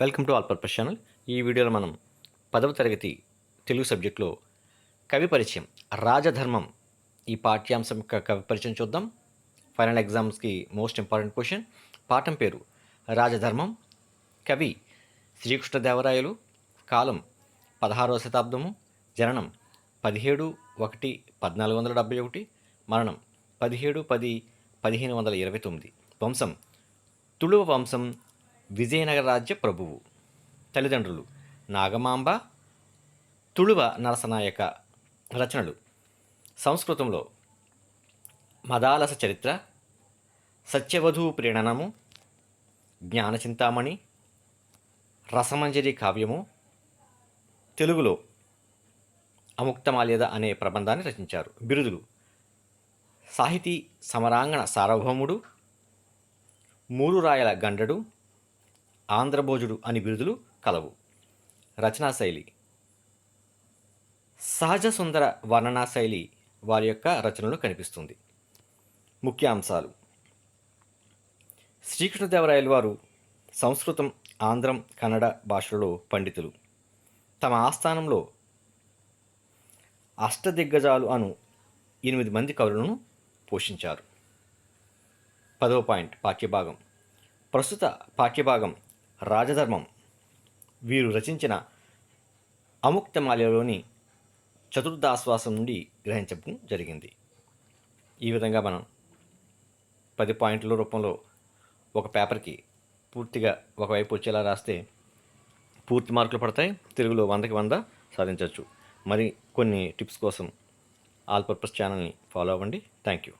Welcome to all purpose channel. ఈ వీడియోలో మనం పదవ తరగతి తెలుగు సబ్జెక్టులో కవి పరిచయం రాజధర్మం ఈ పాఠ్యాంశం యొక్క కవి పరిచయం చూద్దాం. ఫైనల్ ఎగ్జామ్స్కి మోస్ట్ ఇంపార్టెంట్ క్వశ్చన్. పాఠం పేరు రాజధర్మం. కవి శ్రీకృష్ణదేవరాయలు. కాలం పదహారవ శతాబ్దము. జననం పదిహేడు ఒకటి పద్నాలుగు వందల డెబ్బై ఒకటి. మరణం పదిహేడు పది పదిహేను వందల ఇరవై తొమ్మిది. వంశం తుళువ వంశం విజయనగర రాజ్య ప్రభువు. తల్లిదండ్రులు నాగమాంబ తుళువ నరసనాయక రచనలు. సంస్కృతంలో మదాలస చరిత్ర సత్యవధూ ప్రీణనము జ్ఞానచింతామణి రసమంజరి కావ్యము తెలుగులో అముక్తమాల్యద అనే ప్రబంధాన్ని రచించారు. బిరుదులు సాహితీ సమరాంగణ సార్వభౌముడు మూరు రాయల గండడు ఆంధ్రభోజుడు అని బిరుదులు కలవు. రచనా శైలి. సహజ సుందర వర్ణనా శైలి వారి యొక్క రచనలో కనిపిస్తుంది. ముఖ్య అంశాలు శ్రీకృష్ణదేవరాయలు వారు సంస్కృతం ఆంధ్రం కన్నడ భాషలలో పండితులు. తమ ఆస్థానంలో అష్టదిగ్గజాలు అను ఎనిమిది మంది కవులను పోషించారు. పదవ పాయింట్ పాఠ్యభాగం. ప్రస్తుత పాఠ్యభాగం రాజధర్మం. వీరు రచించిన అముక్తమాల్యలోని చతుర్థాశ్వాసం నుండి గ్రహించడం జరిగింది. ఈ విధంగా మనం పది పాయింట్ల రూపంలో ఒక పేపర్కి పూర్తిగా ఒకవైపు వచ్చేలా రాస్తే పూర్తి మార్కులు పడతాయి. తెలుగులో వందకి వంద సాధించవచ్చు. మరి కొన్ని టిప్స్ కోసం ఆల్ పర్పస్ ఛానల్ని ఫాలో అవ్వండి. Thank you